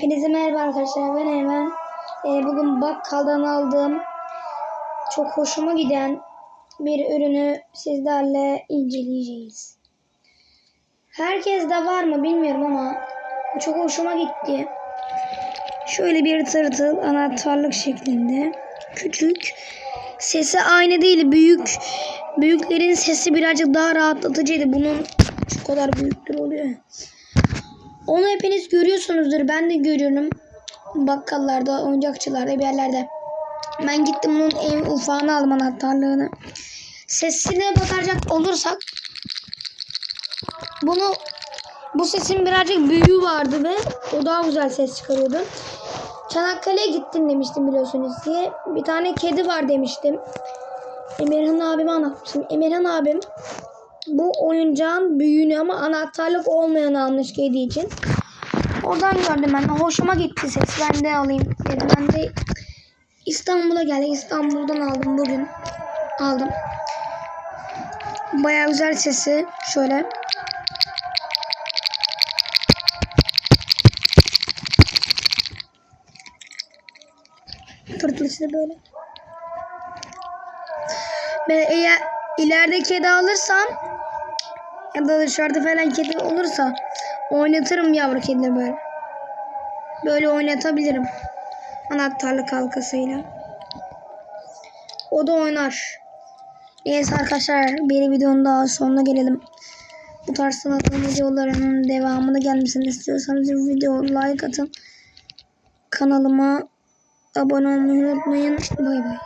Hepinize merhaba arkadaşlar. Ben Eymen. Ee, bugün bakkaldan aldığım çok hoşuma giden bir ürünü sizlerle inceleyeceğiz. Herkes de var mı bilmiyorum ama çok hoşuma gitti. Şöyle bir tırtıl anahtarlık şeklinde. Küçük. Sesi aynı değil. Büyük. Büyüklerin sesi birazcık daha rahatlatıcıydı. Bunun şu kadar büyüktür oluyor. Onu hepiniz görüyorsunuzdur. Ben de görüyorum. Bakkallarda, oyuncakçılarda bir yerlerde. Ben gittim bunun en ufağını aldım anahtarlığını. Sesine bakacak olursak bunu bu sesin birazcık büyüğü vardı ve o daha güzel ses çıkarıyordu. Çanakkale'ye gittim demiştim biliyorsunuz diye. Bir tane kedi var demiştim. Emirhan abime anlatmıştım. Emirhan abim bu oyuncağın büyüğünü ama anahtarlık olmayan almış kedi için. Oradan gördüm ben. Hoşuma gitti ses. Ben de alayım dedim. Ben de İstanbul'a geldim. İstanbul'dan aldım bugün. Aldım. Bayağı güzel sesi. Şöyle. Tırtılısı da böyle. Ve eğer ileride kedi alırsam ya da dışarıda falan kedi olursa oynatırım yavru kedi böyle. Böyle oynatabilirim. Anahtarlı halkasıyla. O da oynar. Neyse arkadaşlar bir videonun daha sonuna gelelim. Bu tarz sanatlı videolarının devamını gelmesini istiyorsanız video like atın. Kanalıma abone olmayı unutmayın. Bay bay.